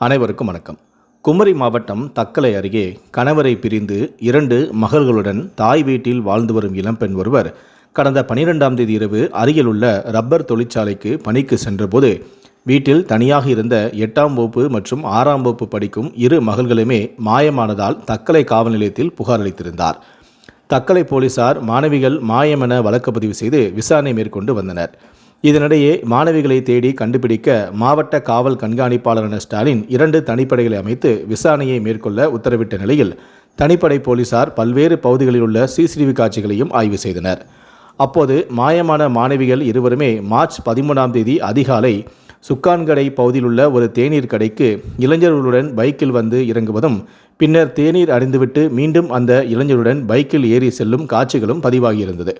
அனைவருக்கும் வணக்கம். குமரி மாவட்டம் தக்கலை அருகே கணவரை பிரிந்து இரண்டு மகள்களுடன் தாய் வீட்டில் வாழ்ந்து வரும் இளம்பெண் ஒருவர் கடந்த பனிரெண்டாம் தேதி இரவு அருகிலுள்ள ரப்பர் தொழிற்சாலைக்கு பணிக்கு சென்றபோது வீட்டில் தனியாக இருந்த எட்டாம் வகுப்பு மற்றும் ஆறாம் வகுப்பு படிக்கும் இரு மகள்களுமே மாயமானதால் தக்கலை காவல் நிலையத்தில் புகார் அளித்திருந்தார். தக்கலை போலீசார் மாணவிகள் மாயமென வழக்கு பதிவு செய்து விசாரணை மேற்கொண்டு வந்தனர். இதனிடையே மாணவிகளை தேடி கண்டுபிடிக்க மாவட்ட காவல் கண்காணிப்பாளரான ஸ்டாலின் இரண்டு தனிப்படைகளை அமைத்து விசாரணையை மேற்கொள்ள உத்தரவிட்ட நிலையில் தனிப்படை போலீசார் பல்வேறு பகுதிகளில் உள்ள சிசிடிவி காட்சிகளையும் ஆய்வு செய்தனர். அப்போது மாயமான மாணவிகள் இருவருமே மார்ச் பதிமூணாம் தேதி அதிகாலை சுக்கான்கடை பகுதியில் உள்ள ஒரு தேநீர் கடைக்கு இளைஞர்களுடன் பைக்கில் வந்து இறங்குவதும் பின்னர் தேநீர் அடைந்துவிட்டு மீண்டும் அந்த இளைஞருடன் பைக்கில் ஏறி செல்லும் காட்சிகளும் பதிவாகியிருந்தது.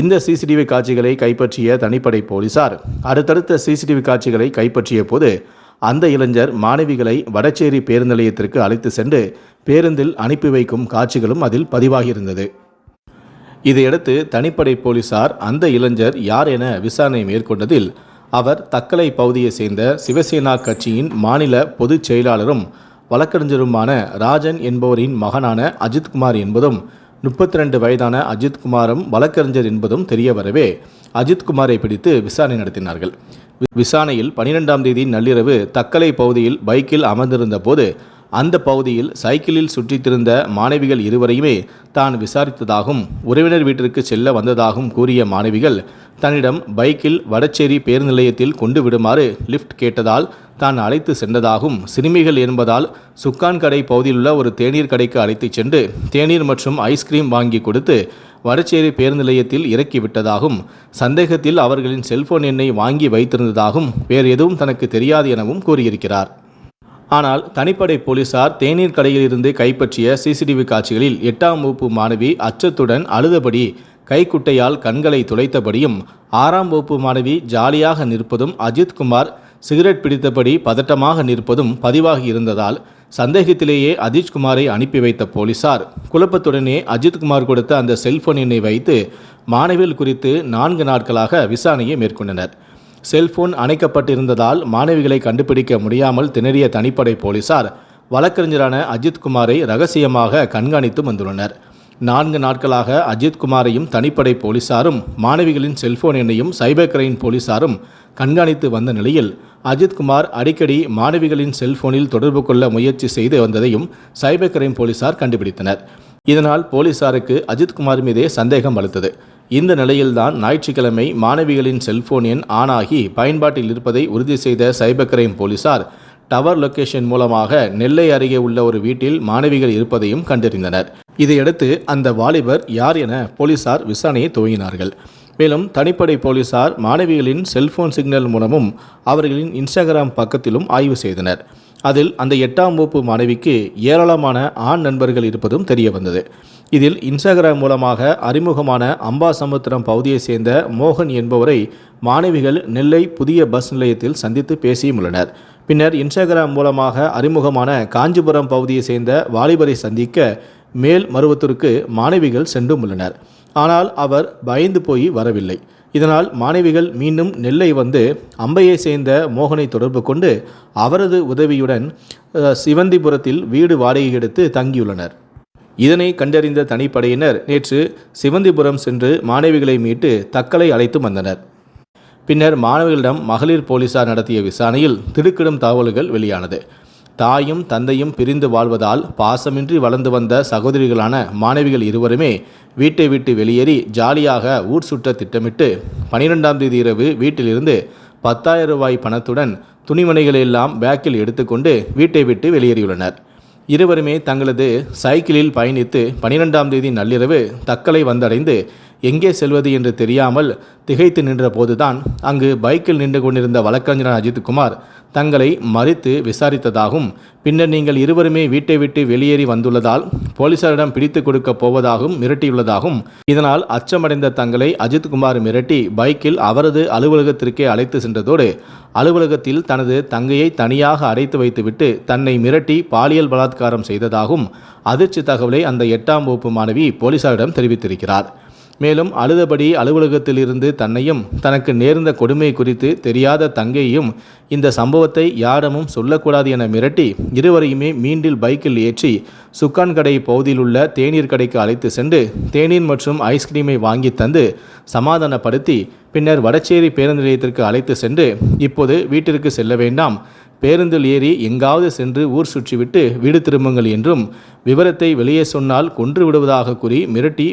இந்த சிசிடிவி காட்சிகளை கைப்பற்றிய தனிப்படை போலீசார். அடுத்தடுத்த சிசிடிவி காட்சிகளை கைப்பற்றிய போது அந்த இளைஞர் மாணவிகளை வடச்சேரி பேருந்து நிலையத்திற்கு அழைத்து சென்று பேருந்தில் அனுப்பி வைக்கும் காட்சிகளும் அதில் பதிவாகியிருந்தது. இதையடுத்து தனிப்படை போலீசார் அந்த இளைஞர் யார் என விசாரணை மேற்கொண்டதில் அவர் தக்கலை பகுதியைச் சேர்ந்த சிவசேனா கட்சியின் மாநில பொதுச் செயலாளரும் வழக்கறிஞருமான ராஜன் என்பவரின் மகனான அஜித்குமார் என்பதும் முப்பத்தி ரெண்டு வயதான அஜித்குமாரும் வழக்கறிஞர் என்பதும் தெரிய வரவே அஜித்குமாரை பிடித்து விசாரணை நடத்தினார்கள். வி- விசாரணையில் பனிரெண்டாம் தேதி நள்ளிரவு தக்கலை பகுதியில் பைக்கில் அமர்ந்திருந்த போது அந்த பகுதியில் சைக்கிளில் சுற்றித்திருந்த மாணவிகள் இருவரையுமே தான் விசாரித்ததாகவும் உறவினர் வீட்டிற்கு செல்ல வந்ததாகவும் கூறிய மாணவிகள் தன்னிடம் பைக்கில் வடச்சேரி பேருந்து நிலையத்தில் கொண்டு விடுமாறு லிஃப்ட் கேட்டதால் தான் அழைத்து சென்றதாகவும் சிறுமிகள் என்பதால் சுக்கான் கடை பகுதியில் உள்ள ஒரு தேநீர் கடைக்கு அழைத்துச் சென்று தேநீர் மற்றும் ஐஸ்கிரீம் வாங்கி கொடுத்து வடச்சேரி பேருந்து நிலையத்தில் இறக்கிவிட்டதாகவும் சந்தேகத்தில் அவர்களின் செல்போன் எண்ணை வாங்கி வைத்திருந்ததாகவும் வேறு எதுவும் தனக்கு தெரியாது எனவும் கூறியிருக்கிறார். ஆனால் தனிப்படை போலீசார் தேநீர் கடையிலிருந்து கைப்பற்றிய சிசிடிவி காட்சிகளில் எட்டாம் வகுப்பு மாணவி அச்சத்துடன் அழுதபடி கைக்குட்டையால் கண்களை துளைத்தபடியும் ஆறாம் வகுப்பு மாணவி ஜாலியாக நிற்பதும் அஜித்குமார் சிகரெட் பிடித்தபடி பதட்டமாக நிற்பதும் பதிவாகி இருந்ததால் சந்தேகத்திலேயே அஜித்குமாரை அனுப்பி வைத்த போலீசார். குழப்பத்துடனே அஜித்குமார் கொடுத்த அந்த செல்போன் எண்ணை வைத்து மாணவிகள் குறித்து நான்கு நாட்களாக விசாரணையை மேற்கொண்டனர். செல்போன் அணைக்கப்பட்டிருந்ததால் மாணவிகளை கண்டுபிடிக்க முடியாமல் திணறிய தனிப்படை போலீசார் வழக்கறிஞரான அஜித்குமாரை ரகசியமாக கண்காணித்து வந்துள்ளனர். நான்கு நாட்களாக அஜித்குமாரையும் தனிப்படை போலீசாரும் மாணவிகளின் செல்போன் எண்ணையும் சைபர் கிரைம் போலீசாரும் கண்காணித்து வந்த நிலையில் அஜித்குமார் அடிக்கடி மாணவிகளின் செல்போனில் தொடர்பு கொள்ள முயற்சி செய்து வந்ததையும் சைபர் கிரைம் போலீசார் கண்டுபிடித்தனர். இதனால் போலீசாருக்கு அஜித்குமார் மீதே சந்தேகம் வலுத்தது இந்த நிலையில்தான் ஞாயிற்றுக்கிழமை மாணவிகளின் செல்போன் எண் ஆனாகி பயன்பாட்டில் இருப்பதை உறுதி செய்த cyber crime police tower location மூலமாக நெல்லை அருகே உள்ள ஒரு வீட்டில் மாணவிகள் இருப்பதையும் கண்டறிந்தனர். இதையடுத்து அந்த வாலிபர் யார் என போலீசார் விசாரணையை துவங்கினார்கள். மேலும் தனிப்படை போலீசார் மாணவிகளின் செல்போன் சிக்னல் மூலமும் அவர்களின் இன்ஸ்டாகிராம் பக்கத்திலும் ஆய்வு செய்தனர். அதில் அந்த எட்டாம் வகுப்பு மாணவிக்கு ஏராளமான ஆண் நண்பர்கள் இருப்பதும் தெரிய வந்தது இதில் இன்ஸ்டாகிராம் மூலமாக அறிமுகமான அம்பாசமுத்திரம் பகுதியைச் சேர்ந்த மோகன் என்பவரை மாணவிகள் நெல்லை புதிய பஸ் நிலையத்தில் சந்தித்து பேசியும் உள்ளனர். பின்னர் இன்ஸ்டாகிராம் மூலமாக அறிமுகமான காஞ்சிபுரம் பகுதியைச் சேர்ந்த வாலிபரை சந்திக்க மேல் மருவத்தூருக்கு மாணவிகள் சென்றும் உள்ளனர். ஆனால் அவர் பயந்து போய் வரவில்லை. இதனால் மாணவிகள் மீண்டும் நெல்லை வந்து அம்பையை சேர்ந்த மோகனை தொடர்பு கொண்டு அவரது உதவியுடன் சிவந்திபுரத்தில் வீடு வாடகை எடுத்து தங்கியுள்ளனர். இதனை கண்டறிந்த தனிப்படையினர் நேற்று சிவந்திபுரம் சென்று மாணவிகளை மீட்டு தக்கலை அழைத்து வந்தனர். பின்னர் மாணவிகளிடம் மகளிர் போலீசார் நடத்திய விசாரணையில் திடுக்கிடும் தகவல்கள் வெளியானது. தாயும் தந்தையும் பிரிந்து வாழ்வதால் பாசமின்றி வளர்ந்து வந்த சகோதரிகளான மாணவிகள் இருவருமே வீட்டை விட்டு வெளியேறி ஜாலியாக ஊர் சுற்ற திட்டமிட்டு பனிரெண்டாம் தேதி இரவு வீட்டிலிருந்து பத்தாயிரம் ரூபாய் பணத்துடன் துணிமணிகளை எல்லாம் பேக்கில் எடுத்துக்கொண்டு வீட்டை விட்டு வெளியேறியுள்ளனர். இருவருமே தங்களது சைக்கிளில் பயணித்து பனிரெண்டாம் தேதி நள்ளிரவு தக்கலை வந்தடைந்து எங்கே செல்வது என்று தெரியாமல் திகைத்து நின்ற போதுதான் அங்கு பைக்கில் நின்று கொண்டிருந்த வழக்கறிஞர் அஜித்குமார் தங்களை மறித்து விசாரித்ததாகவும் பின்னர் நீங்கள் இருவருமே வீட்டை விட்டு வெளியேறி வந்துள்ளதால் போலீசாரிடம் பிடித்து கொடுக்க போவதாகவும் மிரட்டியுள்ளதாகவும் இதனால் அச்சமடைந்த தங்களை அஜித்குமார் மிரட்டி பைக்கில் அவரது அலுவலகத்திற்கே அழைத்து சென்றதோடு அலுவலகத்தில் தனது தங்கையை தனியாக அடைத்து வைத்துவிட்டு தன்னை மிரட்டி பாலியல் பலாத்காரம் செய்ததாகவும் அதிர்ச்சி தகவலை அந்த எட்டாம் வகுப்பு மாணவி போலீசாரிடம் தெரிவித்திருக்கிறார். மேலும் அழுதபடி அலுவலகத்தில் இருந்து தன்னையும் தனக்கு நேர்ந்த கொடுமை குறித்து தெரியாத தங்கையையும் இந்த சம்பவத்தை யாரிடமும் சொல்லக்கூடாது என மிரட்டி இருவரையுமே மீண்டில் பைக்கில் ஏற்றி சுக்கான் கடை பகுதியில் உள்ள தேநீர் கடைக்கு அழைத்து சென்று தேநீர் மற்றும் ஐஸ்கிரீமை வாங்கி தந்து சமாதானப்படுத்தி பின்னர் வடச்சேரி பேருந்து நிலையத்திற்கு அழைத்து சென்று இப்போது வீட்டிற்கு செல்ல வேண்டாம். பேருந்தில் ஏறி எங்காவது சென்று ஊர் சுற்றிவிட்டு வீடு திரும்புங்கள் என்றும் விவரத்தை வெளியே சொன்னால் கொன்று விடுவதாக கூறி மிரட்டி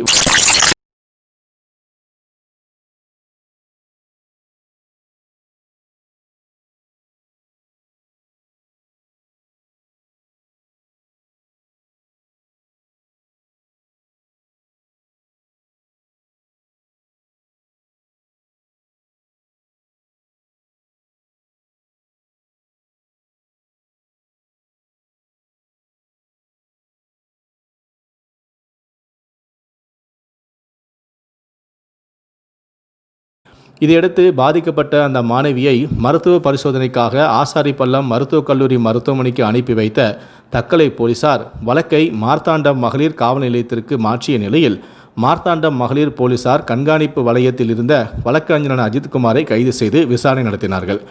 இதையடுத்து பாதிக்கப்பட்ட அந்த மாணவியை மருத்துவ பரிசோதனைக்காக ஆசாரிப்பள்ளம் மருத்துவக் கல்லூரி மருத்துவமனைக்கு அனுப்பி வைத்த தக்கலை போலீசார் வழக்கை மார்த்தாண்டம் மகளிர் காவல் நிலையத்திற்கு மாற்றிய நிலையில் மார்த்தாண்டம் மகளிர் போலீசார் கண்காணிப்பு வளையத்தில் இருந்த வழக்கறிஞரான அஜித்குமாரை கைது செய்து விசாரணை நடத்தினார்கள்.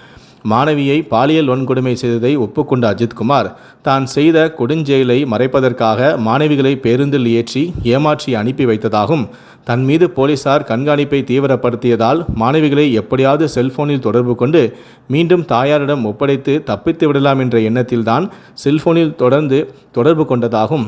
மாணவியை பாலியல் வன்கொடுமை செய்ததை ஒப்புக்கொண்ட அஜித்குமார் தான் செய்த கொடுஞ்செயலை மறைப்பதற்காக மாணவிகளை பேருந்தில் ஏற்றி ஏமாற்றி அனுப்பி வைத்ததாகவும் தன் மீது போலீசார் கண்காணிப்பை தீவிரப்படுத்தியதால் மாணவிகளை எப்படியாவது செல்போனில் தொடர்பு கொண்டு மீண்டும் தாயாரிடம் ஒப்படைத்து தப்பித்து விடலாம் என்ற எண்ணத்தில்தான் செல்போனில் தொடர்ந்து தொடர்பு கொண்டதாகவும்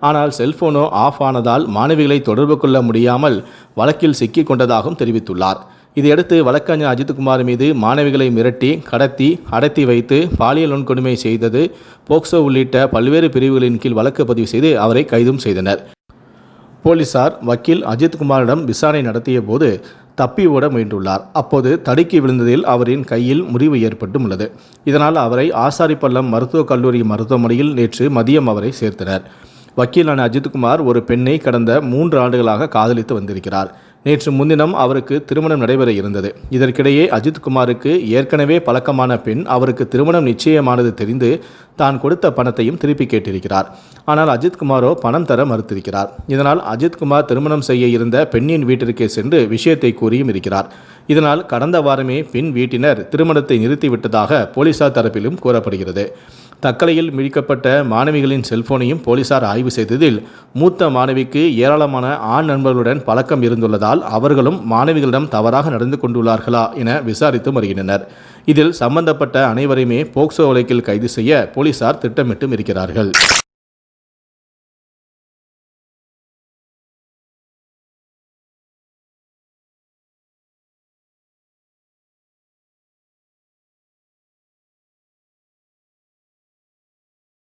ஆனால் செல்போனோ ஆஃப் ஆனதால் மாணவிகளை தொடர்பு கொள்ள முடியாமல் வழக்கில் சிக்கிக் கொண்டதாகவும் தெரிவித்துள்ளார். இதையடுத்து வழக்கறிஞர் அஜித்குமார் மீது மாணவிகளை மிரட்டி கடத்தி அடத்தி வைத்து பாலியல் வன்கொடுமை செய்தது போக்சோ உள்ளிட்ட பல்வேறு பிரிவுகளின் கீழ் வழக்கு பதிவு செய்து அவரை கைதும் செய்தனர். போலீசார் வக்கீல் அஜித்குமாரிடம் விசாரணை நடத்திய போது தப்பி ஓட முயன்றுள்ளார். அப்போது தடுக்கி விழுந்ததில் அவரின் கையில் முறிவு ஏற்பட்டும் உள்ளது இதனால் அவரை ஆசாரிப்பள்ளம் மருத்துவக் கல்லூரி மருத்துவமனையில் நேற்று மதியம் அவரை சேர்த்தனர். வக்கீலான அஜித்குமார் ஒரு பெண்ணை கடந்த மூன்று ஆண்டுகளாக காதலித்து வந்திருக்கிறார். நேற்று முன்தினம் அவருக்கு திருமணம் நடைபெற இருந்தது. இதற்கிடையே அஜித்குமாருக்கு ஏற்கனவே பழக்கமான பெண் அவருக்கு திருமணம் நிச்சயமானது தெரிந்து தான் கொடுத்த பணத்தையும் திருப்பி கேட்டிருக்கிறார். ஆனால் அஜித்குமாரோ பணம் தர மறுத்திருக்கிறார். இதனால் அஜித்குமார் திருமணம் செய்ய இருந்த பெண்ணின் வீட்டிற்கே சென்று விஷயத்தை கூறியும் இருக்கிறார். இதனால் கடந்த வாரமே பெண் வீட்டினர் திருமணத்தை நிறுத்திவிட்டதாக போலீசார் தரப்பிலும் கூறப்படுகிறது. தக்கலையில் மிழிக்கப்பட்ட மாணவிகளின் செல்போனையும் போலீசார் ஆய்வு செய்ததில் மூத்த மாணவிக்கு ஏராளமான ஆண் நண்பர்களுடன் பழக்கம் இருந்துள்ளதால் அவர்களும் மாணவிகளிடம் தவறாக நடந்து கொண்டுள்ளார்களா என விசாரித்து வருகின்றனர். இதில் சம்பந்தப்பட்ட அனைவரையுமே போக்சோ வழக்கில் கைது செய்ய போலீசார் திட்டமிட்டும் இருக்கிறார்கள்.